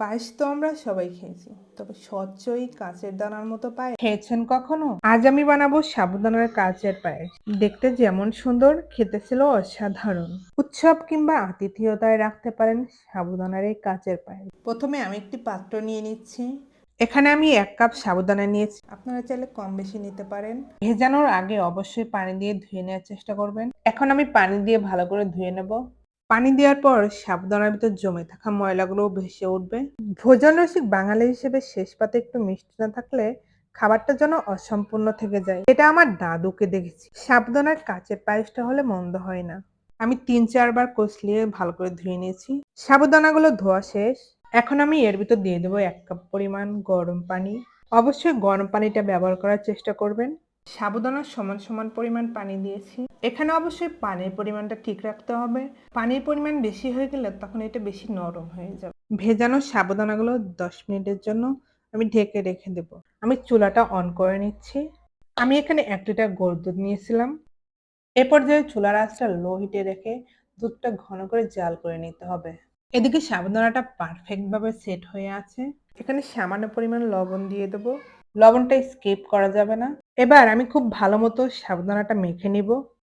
পায়েস তো আমরা সবাই খেয়েছি। তবে স্বচ্ছ কাঁচের দানার মতো পায়েস। খেয়েছেন কখনো? আজ আমি বানাবো সাবুদানার কাঁচের পায়েস। দেখতে যেমন সুন্দর খেতে ছিল অসাধারণ। উৎসব কিংবা আতিথেয়তায় রাখতে পারেন সাবুদানার এই কাচের পায়েস। প্রথমে আমি একটি পাত্র নিয়ে নিচ্ছি। এখানে আমি এক কাপ সাবুদানা নিয়েছি। আপনারা চাইলে কম বেশি নিতে পারেন। ভেজানোর আগে অবশ্যই পানি দিয়ে ধুয়ে নেওয়ার চেষ্টা করবেন। এখন আমি পানি দিয়ে ভালো করে ধুয়ে নেব। পানি দেওয়ার পর সাবধানের ভিতর জমে থাকা ময়লাগুলো ভেসে উঠবে। ভোজন রসিক বাঙালি হিসেবে শেষ পাতে একটু মিষ্টি না থাকলে খাবারটা যেন অসম্পূর্ণ থেকে যায়। এটা আমার দাদুকে দেখেছি। সাবধানের কাচের পায়েসটা হলে মন্দ হয় না। আমি তিন চারবার কষলিয়ে ভালো করে ধুয়ে নিয়েছি। সাবুদানাগুলো ধোয়া শেষ। এখন আমি এর ভিতর দিয়ে দেবো এক কাপ পরিমাণ গরম পানি। অবশ্যই গরম পানিটা ব্যবহার করার চেষ্টা করবেন। সাবুদানার সমান সমান পরিমাণ পানি দিয়েছি। এখানে অবশ্যই পানির পরিমাণটা ঠিক রাখতে হবে। পানির পরিমাণ বেশি হয়ে গেলে তখন এটা বেশি নরম হয়ে যাবে। ভেজানো সাবুদানাগুলো দশ মিনিটের জন্য আমি ঢেকে রেখে দেব। আমি চুলাটা অন করে নিচ্ছি। আমি এখানে এক লিটার গরুর দুধ নিয়েছিলাম। এ পর্যায়ে চুলার আঁচটা লো হিটে রেখে দুধটা ঘন করে জাল করে নিতে হবে। এদিকে সাবুদানাটা পারফেক্টভাবে সেট হয়ে আছে। এখানে সামান্য পরিমাণ লবণ দিয়ে দেবো। লবণটা স্কিপ করা যাবে না। এবার আমি খুব ভালো মতো সাবুদানাটা মেখে নিব।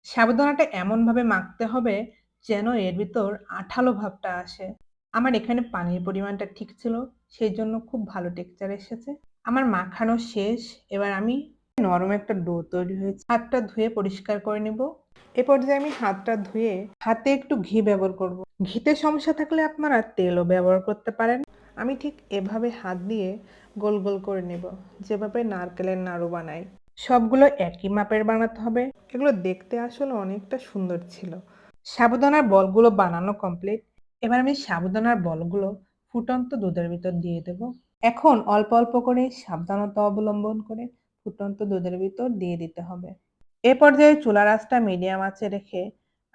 সাবুদানাটা এমনভাবে মাখতে হবে যেন এর ভিতর আঠালো ভাবটা আসে। আমার এখানে পানির পরিমাণটা ঠিক ছিল, সেই জন্য খুব ভালো টেক্সচার এসেছে। আমার মাখানো শেষ, এবার আমি নরম একটা ডো তৈরি হয়েছে। হাতটা ধুয়ে পরিষ্কার করে নেব। এ পর্যায়ে আমি হাতটা ধুয়ে হাতে একটু ঘি ব্যবহার করব। ঘিতে সমস্যা থাকলে আপনারা তেলও ব্যবহার করতে পারেন। আমি ঠিক এভাবে হাত দিয়ে গোল গোল করে নেব। যেভাবে নারকেলের নাড়ু বানাই। সবগুলো একই মাপের বানাতে হবে। এগুলো দেখতে আসলে অনেকটা সুন্দর ছিল। সাবুদানার বলগুলো বানানো কমপ্লিট এবার আমি সাবুদানার বলগুলো ফুটন্ত দুধের ভিতর দিয়ে দেব। এখন অল্প অল্প করে সাবধানতা অবলম্বন করে ফুটন্ত দুধের ভিতর দিয়ে দিতে হবে। এ পর্যায়ে চুলার আঁচটা মিডিয়াম আঁচে রেখে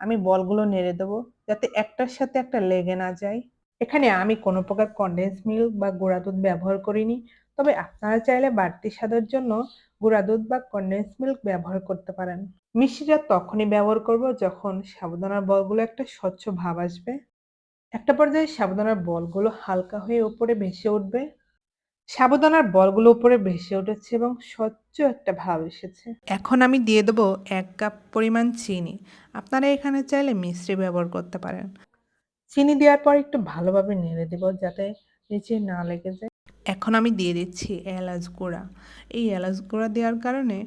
আমি বলগুলো নেড়ে দেবো যাতে একটার সাথে একটা লেগে না যায়। এখানে আমি কোনো প্রকার কন্ডেন্স মিল্ক বা গুঁড়া দুধ ব্যবহার করিনি, তবে আপনারা চাইলে বাড়তি স্বাদের জন্য গুঁড়া দুধ বা কনডেন্স মিল্ক ব্যবহার করতে পারেন। মিষ্টিটা তখনই ব্যবহার করব যখন সাবুদানার বলগুলো একটা স্বচ্ছ ভাব আসবে। একটা পর্যায়ে সাবুদানার বলগুলো হালকা হয়ে উপরে ভেসে উঠবে। সাবুদানার বলগুলো উপরে ভেসে উঠেছে এবং স্বচ্ছ একটা ভাব এসেছে। এখন আমি দিয়ে দেবো এক কাপ পরিমাণ চিনি। আপনারা এখানে চাইলে মিশ্রি ব্যবহার করতে পারেন। চিনি দেওয়ার পর একটু ভালোভাবে নেড়ে দেব যাতে নিচে না লেগে যায়। এখন আমি দিয়ে দিচ্ছি এলাচ গুঁড়া। এই এলাচ গুঁড়া দেওয়ার কারণে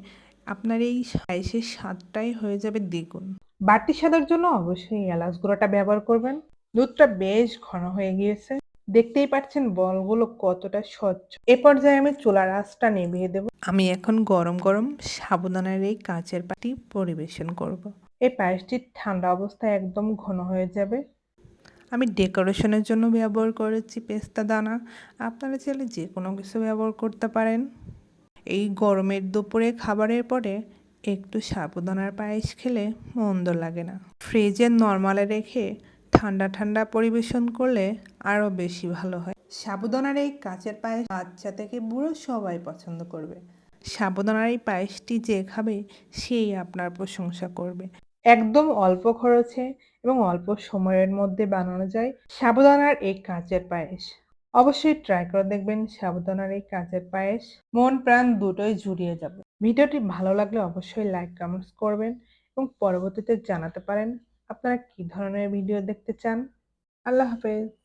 আপনার এই পায়েসের স্বাদটাই হয়ে যাবে দ্বিগুণ। বাড়তি স্বাদের জন্য অবশ্যই এলাচ গুঁড়াটা ব্যবহার করবেন। দুধটা বেশ ঘন হয়ে গিয়েছে। দেখতেই পাচ্ছেন বলগুলো কতটা স্বচ্ছ। এ পর্যায়ে আমি চুলার আঁচটা নিভিয়ে দেব। আমি এখন গরম গরম সাবুদানার এই কাঁচের পাটি পরিবেশন করব। এই পায়েসটি ঠান্ডা অবস্থায় একদম ঘন হয়ে যাবে। আমি ডেকোরেশনের জন্য ব্যবহার করেছি পেস্তা দানা। আপনারা চাইলে যে কোনো কিছু ব্যবহার করতে পারেন। এই গরমের দুপুরে খাবারের পরে একটু সাবুদানার পায়েস খেলে মন্দ লাগে না। ফ্রিজে নর্মালে রেখে ঠান্ডা ঠান্ডা পরিবেশন করলে আরও বেশি ভালো হয়। সাবুদানার এই কাঁচের পায়েস বাচ্চা থেকে বুড়ো সবাই পছন্দ করবে। সাবুদানার এই পায়েসটি যে খাবে, সেই আপনার প্রশংসা করবে। একদম অল্প খরচে এবং অল্প সময়ের মধ্যে বানানো যায় সাবুদানার এই কাঁচের পায়েস। অবশ্যই ট্রাই করে দেখবেন সাবুদানার এই কাঁচের পায়েস। মন প্রাণ দুটোই জুড়িয়ে যাবে। ভিডিওটি ভালো লাগলে অবশ্যই লাইক কমেন্টস করবেন এবং পরবর্তীতে জানাতে পারেন আপনারা কি ধরনের ভিডিও দেখতে চান? আল্লাহ হাফেজ।